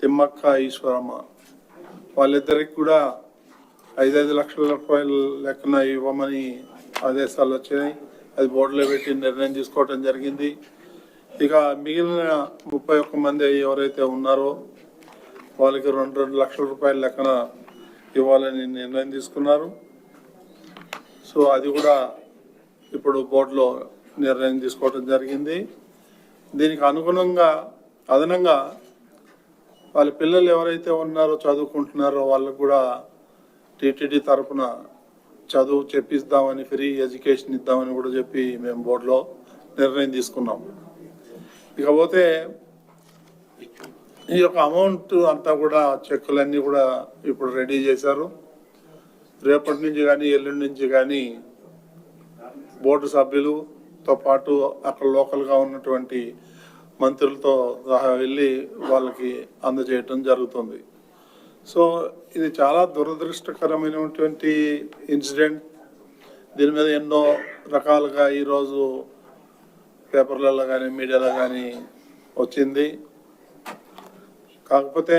తిమ్మక్క ఈశ్వరమ్మ. వాళ్ళిద్దరికి కూడా ఐదైదు లక్షల రూపాయల లెక్కన ఇవ్వమని ఆదేశాలు వచ్చాయి అది బోర్డులో పెట్టి నిర్ణయం తీసుకోవటం జరిగింది. ఇక మిగిలిన ముప్పై ఒక్క మంది ఎవరైతే ఉన్నారో వాళ్ళకి రెండు రెండు లక్షల రూపాయల లెక్కన ఇవ్వాలని నిర్ణయం తీసుకున్నారు. సో అది కూడా ఇప్పుడు బోర్డులో నిర్ణయం తీసుకోవడం జరిగింది. దీనికి అనుగుణంగా అదనంగా వాళ్ళ పిల్లలు ఎవరైతే ఉన్నారో చదువుకుంటున్నారో వాళ్ళకు కూడా టీటీడీ తరఫున చదువు చెప్పిస్తామని ఫ్రీ ఎడ్యుకేషన్ ఇద్దామని కూడా చెప్పి మేము బోర్డులో నిర్ణయం తీసుకున్నాం ఇకపోతే ఈ యొక్క అమౌంట్ అంతా కూడా చెక్కులన్నీ కూడా ఇప్పుడు రెడీ చేశారు. రేపటి నుంచి కానీ ఎల్లుండి నుంచి కానీ బోర్డు సభ్యులతో పాటు అక్కడ లోకల్గా ఉన్నటువంటి మంత్రులతో సహా వెళ్ళి వాళ్ళకి అందజేయటం జరుగుతుంది. సో ఇది చాలా దురదృష్టకరమైనటువంటి ఇన్సిడెంట్. దీని మీద ఎన్నో రకాలుగా ఈరోజు పేపర్లలో కానీ మీడియాలో కానీ వచ్చింది. కాకపోతే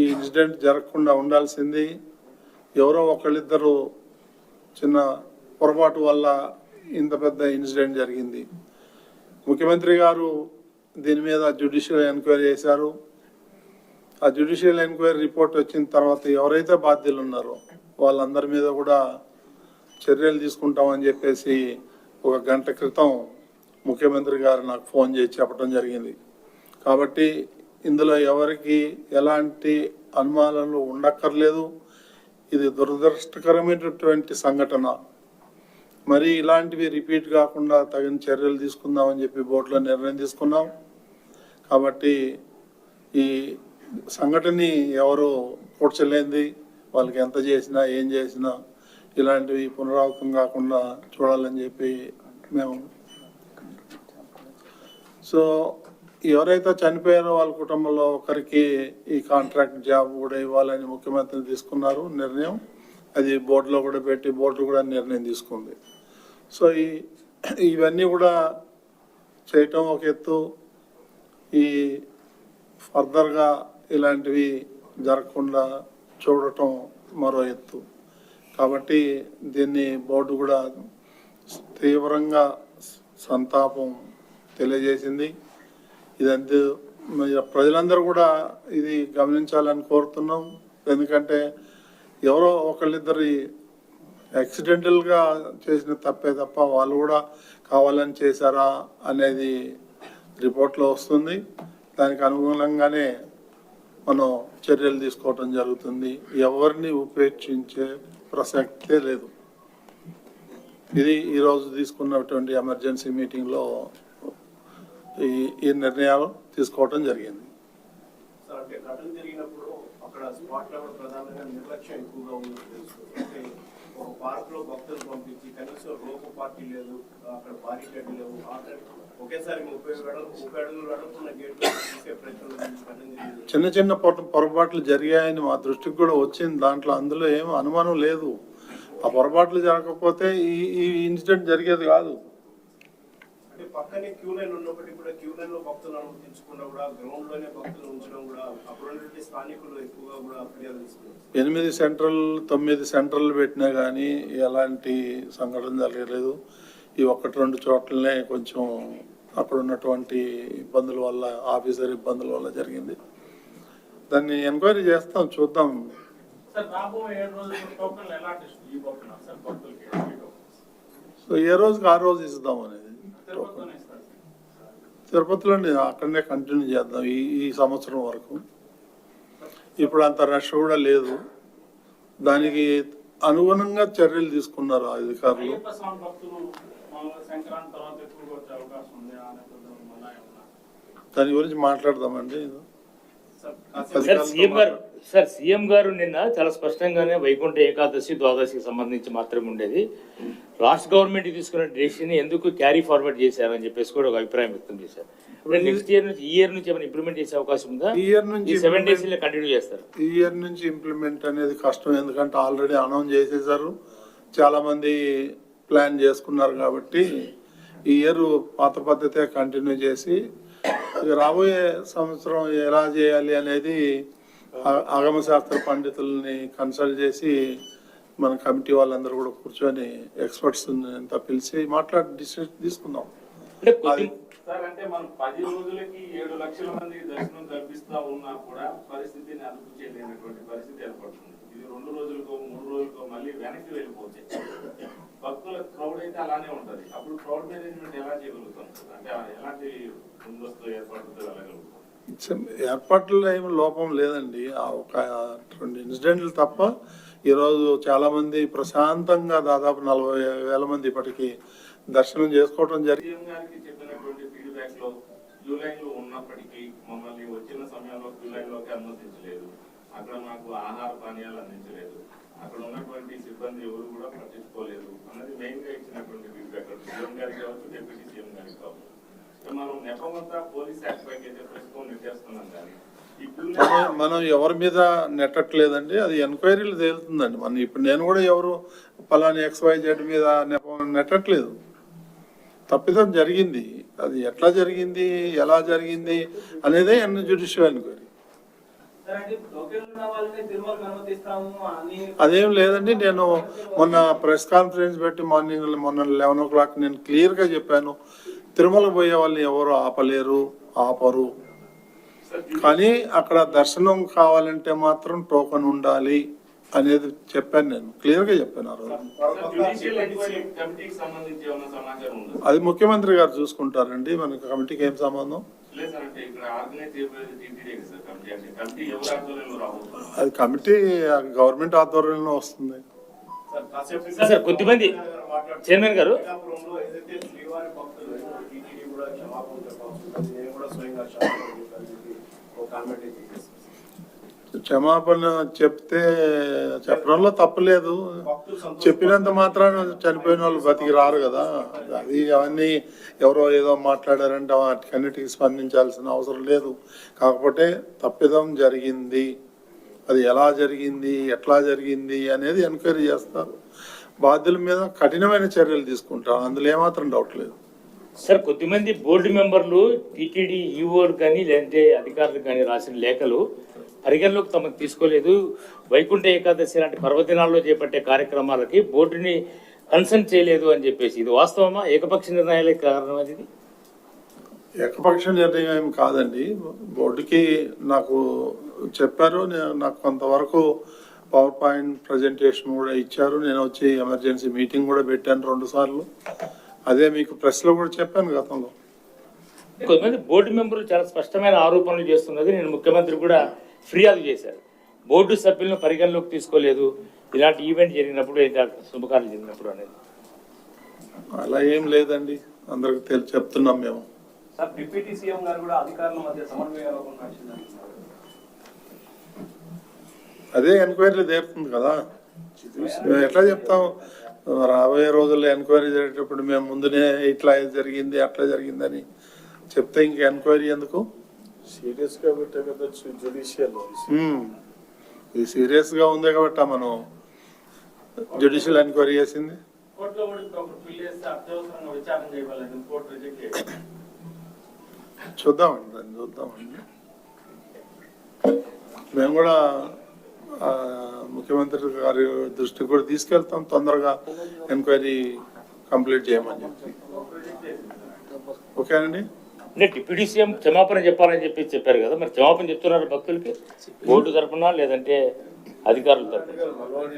ఈ ఇన్సిడెంట్ జరగకుండా ఉండాల్సింది ఎవరో ఒకళ్ళిద్దరు చిన్న పొరపాటు వల్ల ఇంత పెద్ద ఇన్సిడెంట్ జరిగింది. ముఖ్యమంత్రి గారు దీని మీద జ్యుడిషియల్ ఎంక్వైరీ చేశారు. ఆ జ్యుడిషియల్ ఎంక్వైరీ రిపోర్ట్ వచ్చిన తర్వాత ఎవరైతే బాధ్యులు ఉన్నారో వాళ్ళందరి మీద కూడా చర్యలు తీసుకుంటామని చెప్పేసి ఒక గంట క్రితం ముఖ్యమంత్రి గారు నాకు ఫోన్ చేసి చెప్పడం జరిగింది. కాబట్టి ఇందులో ఎవరికి ఎలాంటి అనుమానాలు ఉండక్కర్లేదు. ఇది దురదృష్టకరమైనటువంటి సంఘటన. మరి ఇలాంటివి రిపీట్ కాకుండా తగిన చర్యలు తీసుకుందామని చెప్పి బోర్డులో నిర్ణయం తీసుకున్నాం. కాబట్టి ఈ సంఘటనని ఎవరు కూర్చలేంది వాళ్ళకి ఎంత చేసినా ఏం చేసినా ఇలాంటివి పునరావృతం కాకుండా చూడాలని చెప్పి మేము సో ఎవరైతే చనిపోయారో వాళ్ళ కుటుంబంలో ఒకరికి ఈ కాంట్రాక్ట్ జాబ్ కూడా ఇవ్వాలని ముఖ్యమంత్రి తీసుకున్నారు నిర్ణయం. అది బోర్డులో కూడా పెట్టి బోర్డు కూడా నిర్ణయం తీసుకుంది. సో ఈ ఇవన్నీ కూడా చేయటం ఒక ఎత్తు. ఈ ఫర్దర్గా ఇలాంటివి జరగకుండా చూడటం మరో ఎత్తు. కాబట్టి దీన్ని బోర్డు కూడా తీవ్రంగా సంతాపం తెలియజేసింది. ఇదంతా ప్రజలందరూ కూడా ఇది గమనించాలని కోరుతున్నాం. ఎందుకంటే ఎవరో ఒకళ్ళిద్దరి యాక్సిడెంటల్గా చేసిన తప్పే తప్ప వాళ్ళు కూడా కావాలని చేశారా అనేది రిపోర్ట్లో వస్తుంది. దానికి అనుగుణంగానే మనం చర్యలు తీసుకోవటం జరుగుతుంది. ఎవరిని ఉపేక్షించే ప్రసక్తే లేదు. ఇది ఈరోజు తీసుకున్నటువంటి ఎమర్జెన్సీ మీటింగ్లో ఈ ఈ నిర్ణయాలు తీసుకోవటం జరిగింది సార్ అంటే ఘటన జరిగినప్పుడు అక్కడ స్పాట్ కూడా ప్రధానంగా నిర్లక్ష్యం ఎక్కువగా ఉంది అంటే ఒక పార్క్లో భక్తులు పంపించి కనీసం రోపు పార్టీ లేదు అక్కడ బారికేడ్ లేవు అక్కడ ఒకేసారి ముప్పై వెడలు ముప్పై అడుగులు వెడల్పున్న గేట్లు తీసే ప్రయత్నం చిన్న చిన్న పొర పొరపాట్లు జరిగాయని మా దృష్టికి కూడా వచ్చింది. దాంట్లో అందులో ఏం అనుమానం లేదు. ఆ పొరపాట్లు జరగకపోతే ఈ ఈ ఇన్సిడెంట్ జరిగేది కాదు. అంటే పక్కనే క్యూ లైన్ ఉన్నప్పటికీ కూడా క్యూ లైన్లో భక్తులు అనుమతించకుండా కూడా గ్రౌండ్లోనే భక్తులు ఉంచడం కూడా అప్పుడు ఉన్నటువంటి స్థానికులు ఎక్కువగా కూడా ఫిర్యాదు ఎనిమిది సెంట్రల్ తొమ్మిది సెంట్రల్ పెట్టినా కానీ ఎలాంటి సంఘటన జరగలేదు. ఈ ఒక్కటి రెండు చోట్లనే కొంచెం అక్కడ ఉన్నటువంటి ఇబ్బందుల వల్ల ఆఫీసర్ ఇబ్బందుల వల్ల జరిగింది. దాన్ని ఎంక్వైరీ చేస్తాం చూద్దాం? సో ఏ రోజుకి ఆ రోజు ఇస్తాం అనేది. తిరుపతిలోనే తిరుపతిలో అక్కడనే కంటిన్యూ చేద్దాం ఈ ఈ సంవత్సరం వరకు. ఇప్పుడు అంత రష్ కూడా లేదు. దానికి అనుగుణంగా చర్యలు తీసుకున్నారు అధికారులు. దాని గురించి మాట్లాడదామండి. సార్ సీఎం గారు సార్ సీఎం గారు నిన్న చాలా స్పష్టంగానే వైకుంఠ ఏకాదశి ద్వాదశికి సంబంధించి మాత్రమే ఉండేది. రాష్ట్ర గవర్నమెంట్ తీసుకున్న డెసిషన్ ఎందుకు క్యారీ ఫార్వర్డ్ చేశారని చెప్పేసి కూడా ఒక అభిప్రాయం వ్యక్తం చేశారు. నెక్స్ట్ ఇయర్ నుంచి ఈ ఇయర్ నుంచి ఏమైనా ఇంప్లిమెంట్ చేసే అవకాశం ఉందా? ఈ ఇయర్ నుంచి సెవెన్ డేస్ కంటిన్యూ చేస్తారు. ఈ ఇయర్ నుంచి ఇంప్లిమెంట్ అనేది కష్టం. ఎందుకంటే ఆల్రెడీ అనౌన్స్ చేసేసారు చాలా మంది ప్లాన్ చేసుకున్నారు కాబట్టి ఈ ఇయర్ పాత పద్ధతే కంటిన్యూ చేసి రాబోయే సంవత్సరం ఎలా చేయాలి అనేది ఆ- ఆగమ శాస్త్ర పండితుల్ని కన్సల్ట్ చేసి మన కమిటీ వాళ్ళందరూ కూడా కూర్చొని ఎక్స్పర్ట్స్ అంతా పిలిచి మాట్లాడి డిసిషన్ తీసుకుందాం. అంటే సార్ మనం పది రోజులకి ఏడు లక్షల మంది దర్శనం కల్పిస్తా ఉన్నా కూడా పరిస్థితిని అదుపు చేయలేనటువంటి పరిస్థితి ఏర్పడుతుంది. ఇది రెండు రోజులకో మూడు రోజులకో మళ్ళీ వెనక్కి వెళ్ళిపోతే భక్తుల క్రౌడ్ అయితే అలానే ఉంటది. అప్పుడు క్రౌడ్ మేనేజ్మెంట్ ఎలా చేయగలుగుతాం? అంటే ఎలాంటి ముందస్తు ఏర్పాటుతో వెళ్ళగలుగుతాం? ఏర్పాట్లలో ఏమి లోపం లేదండి. ఆ ఒక రెండు ఇన్సిడెంట్లు తప్ప ఈరోజు చాలా మంది ప్రశాంతంగా దాదాపు నలభై వేల మంది ఇప్పటికి దర్శనం చేసుకోవడం జరిగింది చెప్పినటువంటి ఫీడ్బ్యాక్లో క్యూ లైన్లో ఉన్నప్పటికీ మమ్మల్ని వచ్చిన సమయంలో క్యూ లైన్లోకి అనుమతించలేదు. అక్కడ మాకు ఆహార పానీయాలు అందించలేదు. అక్కడ ఉన్నటువంటి సిబ్బంది ఎవరు కూడా పట్టించుకోలేదు. అన్నది మెయిన్గా ఇచ్చినటువంటి ఫీడ్బ్యాక్ సీఎం గారికి కావచ్చు డిప్యూటీ సీఎం గారికి కావచ్చు. మనం నెపమంతా పోలీస్ యాక్ట్ పైకి అయితే ప్రస్తుతం నెట్టేస్తున్నాం కానీ మనం ఎవరి మీద నెట్టట్లేదండి అది ఎంక్వైరీలు తేలుతుందండి. మనం ఇప్పుడు నేను కూడా ఎవరు పలాని ఎక్స్వై జెడ్ మీద నెట్టట్లేదు. తప్పిదం జరిగింది. అది ఎట్లా జరిగింది ఎలా జరిగింది అనేదే ఎన్ జ్యుడిషియల్ ఎంక్వైరీ అదేం లేదండి నేను మొన్న ప్రెస్ కాన్ఫరెన్స్ పెట్టి మార్నింగ్ మొన్న లెవెన్ ఓ క్లాక్ నేను క్లియర్గా చెప్పాను. తిరుమల పోయే వాళ్ళని ఎవరు ఆపలేరు ఆపరు. కానీ అక్కడ దర్శనం కావాలంటే మాత్రం టోకెన్ ఉండాలి అనేది చెప్పాను నేను. క్లియర్గా చెప్పాను ఆ రోజు. అది ముఖ్యమంత్రి గారు చూసుకుంటారండి మనకి కమిటీకి ఏం సంబంధం? అది కమిటీ గవర్నమెంట్ ఆధ్వర్యంలో వస్తుంది సార్, కాసేపు సార్, కొద్దిమంది. చైర్మన్ గారు. కామెంట్. క్షమాపణ చెప్తే చెప్పడంలో తప్పలేదు చెప్పినంత మాత్రాన చనిపోయిన వాళ్ళు బతికి రారు కదా. అది అవన్నీ ఎవరో ఏదో మాట్లాడారంటే వాటికన్నిటికి స్పందించాల్సిన అవసరం లేదు. కాకపోతే తప్పిదం జరిగింది. అది ఎలా జరిగింది ఎట్లా జరిగింది అనేది ఎంక్వైరీ చేస్తారు. బాధ్యుల మీద కఠినమైన చర్యలు తీసుకుంటారు. అందులో ఏమాత్రం డౌట్ లేదు. సార్ కొద్దిమంది బోర్డు మెంబర్లు టీటీడీ ఈఓలు కానీ లేదంటే అధికారులు కానీ రాసిన లేఖలు పరిగణలోకి తమకు తీసుకోలేదు. వైకుంఠ ఏకాదశి లాంటి పర్వదినాల్లో చేపట్టే కార్యక్రమాలకి బోర్డుని కన్సల్ట్ చేయలేదు అని చెప్పేసి. ఇది వాస్తవమా? ఏకపక్ష నిర్ణయాలే కారణం అది? ఏకపక్ష నిర్ణయం ఏం కాదండి. బోర్డుకి నాకు చెప్పారు. నేను నాకు కొంతవరకు పవర్ పాయింట్ ప్రజెంటేషన్ కూడా ఇచ్చారు. నేను వచ్చి ఎమర్జెన్సీ మీటింగ్ కూడా పెట్టాను రెండు సార్లు. అదే మీకు ప్రెస్లో కూడా చెప్పాను గతంలో. కొంతమంది బోర్డు మెంబర్లు చాలా స్పష్టమైన ఆరోపణలు చేస్తున్నది. నేను ముఖ్యమంత్రి కూడా ఫిర్యాదు చేశారు. బోర్డు సభ్యులను పరిగణలోకి తీసుకోలేదు. ఇలాంటి ఈవెంట్ జరిగినప్పుడు ఇలాంటి శుభకార్యాలు జరిగినప్పుడు అనేది. అలా ఏం లేదండి. అందరికి తెలి చెప్తున్నాం మేము. సార్ డిప్యూటీ సీఎం గారు కూడా అధికారుల మధ్య అదే ఎంక్వైరీ తీరుతుంది కదా. మేము ఎట్లా చెప్తాం? రాబోయే రోజుల్లో ఎంక్వైరీ జరిగేటప్పుడు మేము ముందునే ఇట్లా జరిగింది అట్లా జరిగిందని చెప్తే ఇంక ఎంక్వైరీ ఎందుకు? సీరియస్గా పెట్టే కదా జుడిషియల్. ఇది సీరియస్గా ఉంది కాబట్టి మనం జ్యుడిషియల్ ఎంక్వైరీ చేసింది. చూద్దామండి దాన్ని చూద్దామండి మేము కూడా ముఖ్యమంత్రి గారి దృష్టికి కూడా తీసుకెళ్తాం తొందరగా ఎంక్వైరీ కంప్లీట్ చేయమని చెప్పి. ఓకేనండి? అంటే డిప్యూటీ సీఎం క్షమాపణ చెప్పాలని చెప్పి చెప్పారు కదా మరి క్షమాపణ చెప్తున్నారు భక్తులకి బోర్డు తరపున లేదంటే అధికారుల తరపున భగవాన్